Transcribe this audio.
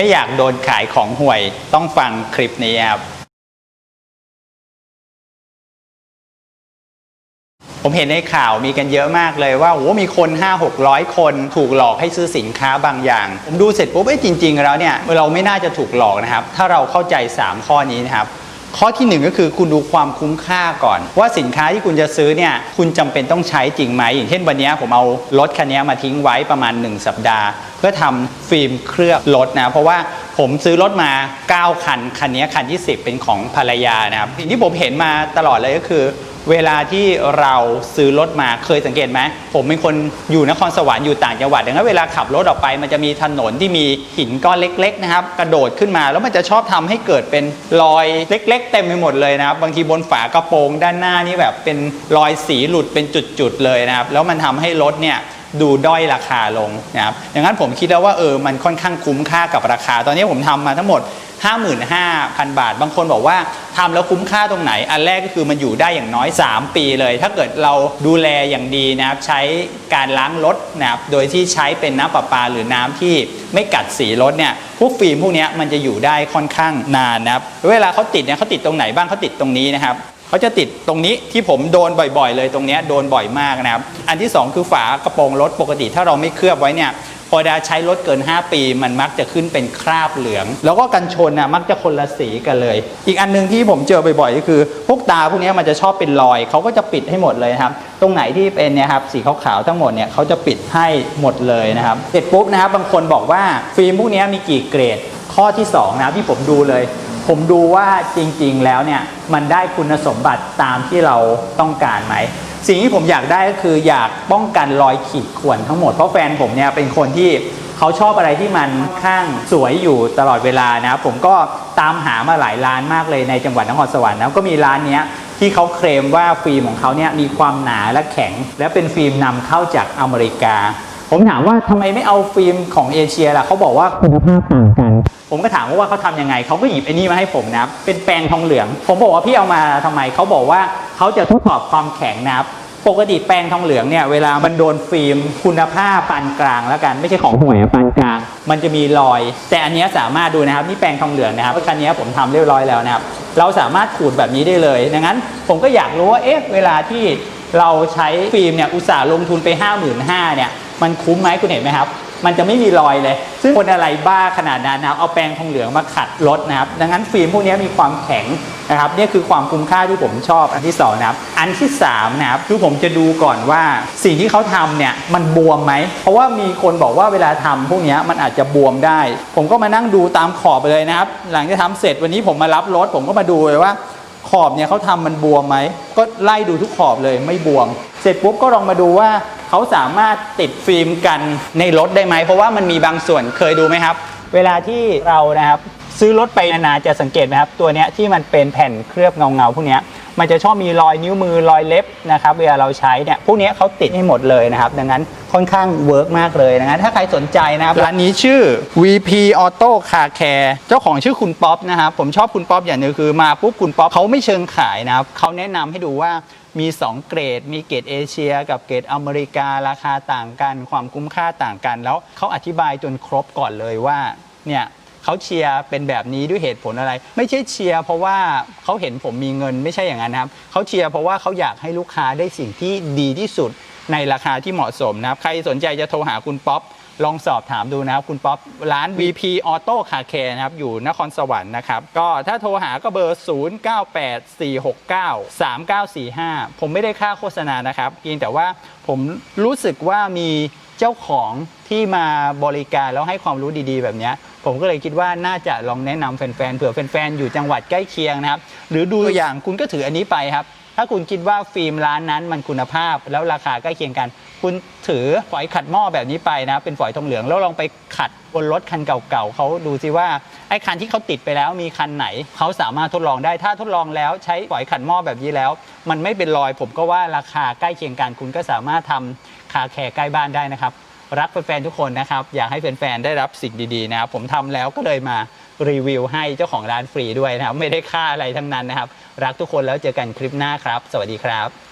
ไม่อยากโดนขายของห่วยต้องฟังคลิปนี้ครับ ผมเห็นในข่าวมีกันเยอะมากเลยว่าโอ้มีคน 5 600 คนถูกหลอกให้ซื้อสินค้าบางอย่าง ผมดูเสร็จปุ๊บเอ้จริง ๆ แล้วเนี่ยเราไม่น่าจะถูกหลอกนะครับ ถ้าเราเข้าใจ 3 ข้อนี้นะครับ ข้อทีหนึ่1 ก็คือคุณดูความคุ้มค่าก่อน ว่าสินค้าที่คุณจะซื้อเนี่ยคุณจำเป็นต้องใช้จริงไหมอย่างเช่นวันนี้ผมเอารถคันนี้มาทิ้งไว้ประมาณ 1 สัปดาห์ เพื่อทำฟิล์มเคลือบรถนะเพราะว่าผมซื้อรถมา 9 คัน คันนี้คันที่ 10 เป็นของภรรยานะครับสิ่งที่ผมเห็นมาตลอดเลยก็คือ เวลาที่เราซื้อรถมาเคยสังเกตไหมผมเป็นคนอยู่นครสวรรค์อยู่ต่างจังหวัดดังนั้นเวลาขับรถออกไป มันจะมีถนนที่มีหินก้อนเล็กๆนะครับกระโดดขึ้นมาแล้วมันจะชอบทำให้เกิดเป็นรอยเล็ก ๆ เต็มไปหมดเลยนะครับบางทีบนฝากระโปรงด้านหน้านี่แบบเป็นรอยสีหลุดเป็นจุดๆเลยนะครับแล้วมันทำให้รถเนี่ยดูด้อยราคาลงนะครับดังนั้นผมคิดแล้วว่าเออมันค่อนข้างคุ้มค่ากับราคา ตอนนี้ผมทำมาทั้งหมด 55,000 บาท บางคนบอกว่าทำแล้วคุ้มค่าตรงไหน อันแรกก็คือมันอยู่ได้อย่างน้อย 3 ปีเลย ถ้าเกิดเราดูแลอย่างดีนะครับใช้การล้างรถนะครับโดยที่ใช้เป็นน้ำประปาหรือน้ำที่ไม่กัดสีรถเนี่ยพวกฟิล์มพวกนี้มันจะอยู่ได้ค่อนข้างนานนะครับเวลาเขาติดเนี่ยเขาติดตรงไหนบ้างเขาติดตรงนี้นะครับเขาจะติดตรงนี้ที่ผมโดนบ่อยๆ เลยตรงนี้โดนบ่อยมากนะครับ อันที่ 2 คือฝากระโปรงรถปกติถ้าเราไม่เคลือบไว้เนี่ย พอเวลาใช้รถเกิน 5 ปี มันมักจะขึ้นเป็นคราบเหลือง แล้วก็กันชนนะมักจะคนละสีกันเลย อีกอันหนึงที่ผมเจอบ่อยๆก็คือ พวกตาพวกนี้มันจะชอบเป็นรอยเขาก็จะปิดให้หมดเลยครับ ตรงไหนที่เป็นเนี่ยครับสีขาวๆทั้งหมดเนี่ยเขาจะปิดให้หมดเลยนะครับเสร็จปุ๊บนะครับบางคนบอกว่าฟิล์มพวกนี้มีกี่เกรด ข้อที่สองนะที่ผมดูเลย ผมดูว่าจริงๆแล้วเนี่ยมันได้คุณสมบัติตามที่เราต้องการไหม สิ่งที่ผมอยากได้ก็คืออยากป้องกันรอยขีดข่วนทั้งหมด เพราะแฟนผมเนี่ยเป็นคนที่เขาชอบอะไรที่มันข้างสวยอยู่ตลอดเวลานะครับผมก็ตามหามาหลายร้านมากเลยในจังหวัดนครสวรรค์นะก็มีร้านเนี้ยที่เขาเคลมว่าฟิล์มของเขาเนี่ยมีความหนาและแข็ง และเป็นฟิล์มนำเข้าจากอเมริกา ผมถามว่าทำไมไม่เอาฟิล์มของเอเชียล่ะเขาบอกว่าคุณภาพต่างกัน ผมก็ถามว่าเขาทำยังไงเขาก็หยิบไอ้นี่มาให้ผมนะครับเป็นแปรงทองเหลือง ผมบอกว่าพี่เอามาทำไมเขาบอกว่าเขาจะทดสอบความแข็งนะครับปกติแปรงทองเหลืองเนี่ยเวลามันโดนฟิล์มคุณภาพปานกลางแล้วกันไม่ใช่ของห่วยอะปานกลาง มันจะมีรอย แต่อันเนี้ยสามารถดูนะครับนี่แปรงทองเหลืองนะครับคันนี้ผมทำเรียบร้อยแล้วนะครับเราสามารถขูดแบบนี้ได้เลยดังนั้น ผมก็อยากรู้ว่าเอ๊ะเวลาที่เราใช้ฟิล์มเนี่ยอุตส่าห์ลงทุนไป 5 5 0 0 0เนี่ย มันคุ้มไหมคุณเห็นไหมครับ มันจะไม่มีรอยเลย ซึ่งคนอะไรบ้าขนาดนั้นนะครับเอาแปรงทองเหลืองมาขัดรถนะครับ ดังนั้นฟิล์มพวกนี้มีความแข็งนะครับนี่คือความคุ้มค่าที่ผมชอบอันที่สองนะครับ อันที่สามนะครับคือผมจะดูก่อนว่าสิ่งที่เขาทำเนี่ยมันบวมไหม เพราะว่ามีคนบอกว่าเวลาทำพวกนี้มันอาจจะบวมได้ ผมก็มานั่งดูตามขอบไปเลยนะครับ หลังจากทำเสร็จวันนี้ผมมารับรถ ผมก็มาดูเลยว่าขอบเนี่ยเขาทำมันบวมไหม ก็ไล่ดูทุกขอบเลยไม่บวม เสร็จปุ๊บก็ลองมาดูว่า เขาสามารถติดฟิล์มกันในรถได้ไหม เพราะว่ามันมีบางส่วนเคยดูไหมครับ เวลาที่เรานะครับซื้อรถไปนานๆจะสังเกตไหมครับ ตัวเนี้ยที่มันเป็นแผ่นเคลือบเงาๆพวกเนี้ยมันจะชอบมีรอยนิ้วมือรอยเล็บนะครับเวลาเราใช้เนี่ยพวกนี้เขาติดให้หมดเลยนะครับ ดังนั้นค่อนข้างเวิร์กมากเลยดังนั้นถ้าใครสนใจนะครับร้านนี้ชื่อ VP Auto Car Care เจ้าของชื่อคุณป๊อปนะครับผมชอบคุณป๊อปอย่างหนึงคือมาปุ๊บคุณป๊อปเขาไม่เชิงขายนะครับเขาแนะนำให้ดูว่า มี 2 เกรด มีเกรดเอเชีย กับเกรดอเมริการาคาต่างกัน ความคุ้มค่าต่างกัน แล้วเขาอธิบายจนครบก่อนเลยว่าเนี่ยเขาเชียร์เป็นแบบนี้ด้วยเหตุผลอะไร ไม่ใช่เชียร์เพราะว่าเขาเห็นผมมีเงินไม่ใช่อย่างนั้นนะครับเขาเชียร์เพราะว่าเขาอยากให้ลูกค้าได้สิ่งที่ดีที่สุดในราคาที่เหมาะสมนะครับ ใครสนใจจะโทรหาคุณป๊อป ลองสอบถามดูนะครับ คุณป๊อปร้าน VP Auto Car Care นะครับ อยู่นครสวรรค์นะครับ ก็ถ้าโทรหาก็เบอร์ 0984693945 ผมไม่ได้ค่าโฆษณานะครับเพียงแต่ว่าผมรู้สึกว่ามีเจ้าของที่มาบริการแล้วให้ความรู้ดีๆ แบบนี้ ผมก็เลยคิดว่าน่าจะลองแนะนำแฟนๆเผื่อแฟนๆอยู่จังหวัดใกล้เคียงนะครับ หรือดูตัวอย่างคุณก็ถืออันนี้ไปครับ ถ้าคุณคิดว่าฟิล์มร้านนั้นมันคุณภาพแล้วราคาใกล้เคียงกัน คุณถือฝอยขัดหม้อแบบนี้ไปนะ เป็นฝอยทองเหลืองแล้วลองไปขัดบนรถคันเก่าๆเขาดูสิว่าไอ้คันที่เขาติดไปแล้วมีคันไหนเขาสามารถทดลองได้ถ้าทดลองแล้วใช้ฝอยขัดหม้อแบบนี้แล้ว มันไม่เป็นรอยผมก็ว่าราคาใกล้เคียงกันคุณก็สามารถทำคาแคร์ใกล้บ้านได้นะครับรักแฟนๆทุกคนนะครับ อยากให้แฟนๆได้รับสิ่งดีๆนะครับผมทำแล้วก็เลยมา รีวิวให้เจ้าของร้านฟรีด้วยนะครับ ไม่ได้ค่าอะไรทั้งนั้นนะครับ รักทุกคนแล้วเจอกันคลิปหน้าครับ สวัสดีครับ